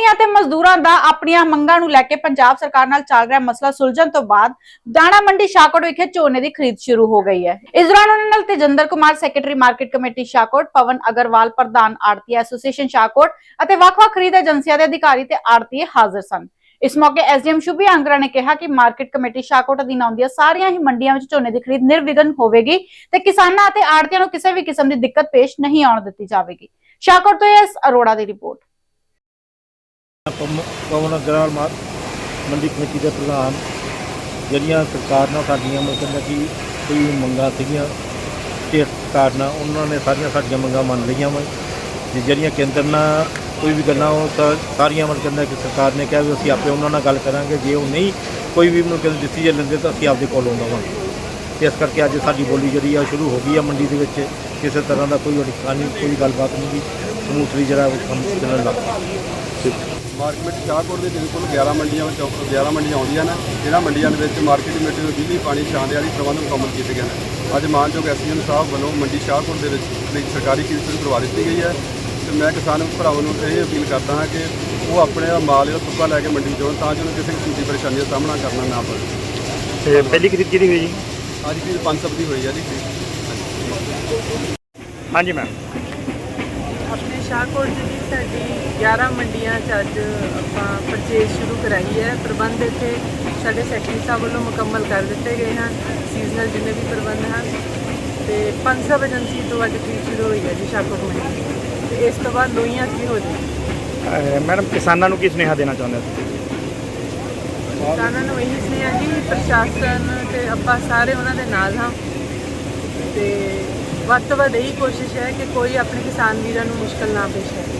ਆੜਤੀਆਂ ਤੇ ਮਜ਼ਦੂਰਾਂ ਦਾ ਆਪਣੀਆਂ ਮੰਗਾਂ ਨੂੰ ਲੈ ਕੇ ਪੰਜਾਬ ਸਰਕਾਰ ਨਾਲ ਚੱਲ ਰਿਹਾ ਮਸਲਾ ਸੁਲਝਣ ਤੋਂ ਬਾਅਦ ਦਾਣਾ ਮੰਡੀ ਸ਼ਾਹਕੋਟ ਵਿਖੇ ਝੋਨੇ ਦੀ ਖਰੀਦ ਸ਼ੁਰੂ ਹੋ ਗਈ ਹੈ। ਇਸ ਦੌਰਾਨ ਉਹਨਾਂ ਨਾਲ Tejinder Kumar secretary market committee Shahkot, Pawan Agarwal, ਪ੍ਰਧਾਨ ਆੜਤੀ ਐਸੋਸੀਏਸ਼ਨ ਸ਼ਾਹਕੋਟ ਅਤੇ ਵੱਖ-ਵੱਖ ਖਰੀਦ ਏਜੰਸੀਆਂ ਦੇ ਅਧਿਕਾਰੀ ਤੇ ਆੜਤੀ ਹਾਜ਼ਰ ਸਨ। ਇਸ ਮੌਕੇ ਐਸਡੀਐਮ ਸ਼ੁਭੀ ਆਂਗਰਾ ਨੇ ਕਿਹਾ ਕਿ ਮਾਰਕੀਟ ਕਮੇਟੀ ਸ਼ਾਹਕੋਟ ਅਧੀਨ ਆਉਂਦੀਆਂ ਸਾਰੀਆਂ ਹੀ ਮੰਡੀਆਂ ਵਿੱਚ ਝੋਨੇ ਦੀ ਖਰੀਦ ਨਿਰਵਿਘਨ ਹੋਵੇਗੀ ਤੇ ਕਿਸਾਨਾਂ ਅਤੇ ਆੜਤੀਆਂ ਨੂੰ ਕਿਸੇ ਵੀ ਕਿਸਮ ਦੀ ਦਿੱਕਤ ਪੇਸ਼ ਨਹੀਂ ਆਉਣ ਦਿੱਤੀ ਜਾਵੇਗੀ। ਸ਼ਾਹਕੋਟ ਤੋਂ ਐਸ ਅਰੋੜਾ ਦੀ ਰਿਪੋਰਟ। ਪਵਨ ਅਗਰਵਾਲ ਮਾਰ ਮੰਡੀ ਕਮੇਟੀ ਦੇ ਪ੍ਰਧਾਨ, ਜਿਹੜੀਆਂ ਸਰਕਾਰ ਨਾਲ ਸਾਡੀਆਂ ਮਤਲਬ ਕਿ ਕੋਈ ਮੰਗਾਂ ਸੀਗੀਆਂ ਸਟੇਟ ਸਰਕਾਰ ਨਾਲ ਉਹਨਾਂ ਨੇ ਸਾਰੀਆਂ ਸਾਡੀਆਂ ਮੰਗਾਂ ਮੰਨ ਲਈਆਂ ਵਾ। ਤੇ ਜਿਹੜੀਆਂ ਕੇਂਦਰ ਨਾਲ ਕੋਈ ਵੀ ਗੱਲਾਂ ਉਹ ਤਾਂ ਸਾਰੀਆਂ ਮਤਲਬ ਕਹਿੰਦਾ ਕਿ ਸਰਕਾਰ ਨੇ ਕਿਹਾ ਵੀ ਅਸੀਂ ਆਪੇ ਉਹਨਾਂ ਨਾਲ ਗੱਲ ਕਰਾਂਗੇ। ਜੇ ਉਹ ਨਹੀਂ ਕੋਈ ਵੀ ਮਤਲਬ ਕਿ ਡਿਸੀਜਨ ਲੈਂਦੇ ਤਾਂ ਅਸੀਂ ਆਪਦੇ ਕੋਲ ਆਉਂਦਾਵਾਂਗੇ ਤੇ ਇਸ ਕਰਕੇ ਅੱਜ ਸਾਡੀ ਬੋਲੀ ਜਿਹੜੀ ਆ, ਉਹ ਸ਼ੁਰੂ ਹੋ ਗਈ ਆ ਮੰਡੀ ਦੇ ਵਿੱਚ। ਕਿਸੇ ਤਰ੍ਹਾਂ ਦਾ ਕੋਈ ਅੜਕਾਨੀ ਕੋਈ ਗੱਲਬਾਤ ਨਹੀਂ। ਗੀ ਸਮੂਥਲੀ ਜਿਹੜਾ ਉਹ ਕੰਮ ਚੱਲਣ ਲੱਗ ਪਿਆ। ਮਾਰਕੀਟ ਸ਼ਾਹਕੋਟ ਦੇ ਬਿਲਕੁਲ 11 ਮੰਡੀਆਂ ਵਿੱਚ 11 ਮੰਡੀਆਂ ਆਉਂਦੀਆਂ ਨੇ ਜਿਹਨਾਂ ਮੰਡੀਆਂ ਦੇ ਵਿੱਚ ਮਾਰਕੀਟ ਕਮੇਟੀ ਨੂੰ ਬਿਜਲੀ ਪਾਣੀ ਛਾਂ ਦੇ ਵਾਲੀ ਪ੍ਰਬੰਧ ਮੁਕੰਮਲ ਕੀਤੇ ਗਏ ਨੇ। ਅੱਜ ਮਾਨਯੋਗ ਐਸਡੀਐਮ ਸਾਹਿਬ ਵੱਲੋਂ ਮੰਡੀ ਸ਼ਾਹਕੋਟ ਦੇ ਵਿੱਚ ਆਪਣੀ ਸਰਕਾਰੀ ਖਰੀਦ ਸ਼ੁਰੂ ਕਰਵਾ ਦਿੱਤੀ ਗਈ ਹੈ ਤੇ ਮੈਂ ਕਿਸਾਨ ਭਰਾਵਾਂ ਨੂੰ ਇਹ ਅਪੀਲ ਕਰਦਾ ਹਾਂ ਕਿ ਉਹ ਆਪਣੇ ਦਾ ਮਾਲ ਜਿਹੜਾ ਸੁੱਕਾ ਲੈ ਕੇ ਮੰਡੀ ਜਾਣ ਤਾਂ ਜੋ ਉਹਨੂੰ ਕਿਸੇ ਕਿਸਮ ਦੀ ਪਰੇਸ਼ਾਨੀ ਦਾ ਸਾਹਮਣਾ ਕਰਨਾ ਨਾ ਪਵੇ। ਤੇ ਪਹਿਲੀ ਖਰੀਦ ਕਿਹਦੀ ਹੋਈ ਜੀ? ਅੱਜ ਵੀ 500 ਦੀ ਹੋਈ ਹੈ ਜੀ। ਹਾਂਜੀ ਮੈਮ ਆਪਣੇ ਸ਼ਾਹਕੋਟ ਦੀ ਸਾਡੀ 11 ਮੰਡੀਆਂ 'ਚ ਅੱਜ ਆਪਾਂ ਪਰਚੇਸ ਸ਼ੁਰੂ ਕਰਾਈ ਹੈ। ਪ੍ਰਬੰਧ ਇੱਥੇ ਸਾਡੇ ਸੈਕਟਰੀ ਸਾਹਿਬ ਵੱਲੋਂ ਮੁਕੰਮਲ ਕਰ ਦਿੱਤੇ ਗਏ ਹਨ ਸੀਜ਼ਨਲ ਜਿੰਨੇ ਵੀ ਪ੍ਰਬੰਧ ਹਨ। ਤੇ 500 ਏਜੰਸੀ ਤੋਂ ਅੱਜ ਖਰੀਦ ਸ਼ੁਰੂ ਹੋਈ ਹੈ ਜੀ ਸ਼ਾਹਕੋਟ ਮੰਡੀ ਤੇ ਇਸ ਤੋਂ ਬਾਅਦ 'ਚ ਵੀ ਹੋ ਅਹ ਮੈਡਮ ਕਿਸਾਨਾਂ ਨੂੰ ਕੀ ਸੁਨੇਹਾ ਦੇਣਾ ਚਾਹੁੰਦੇ ਹੋ ਤੁਸੀਂ? ਕਿਸਾਨਾਂ ਨੂੰ ਇਹੀ ਸੁਨੇਹਾ ਜੀ ਪ੍ਰਸ਼ਾਸਨ ਤੇ ਆਪਾਂ ਸਾਰੇ ਉਹਨਾਂ ਦੇ ਨਾਲ ਹਾਂ। ਤੇ ਵੱਧ ਤੋਂ ਵੱਧ ਇਹੀ ਕੋਸ਼ਿਸ਼ ਹੈ ਕਿ ਕੋਈ ਆਪਣੇ ਕਿਸਾਨ ਵੀਰਾਂ ਨੂੰ ਮੁਸ਼ਕਲ ਨਾ ਪੇਸ਼ ਆਵੇ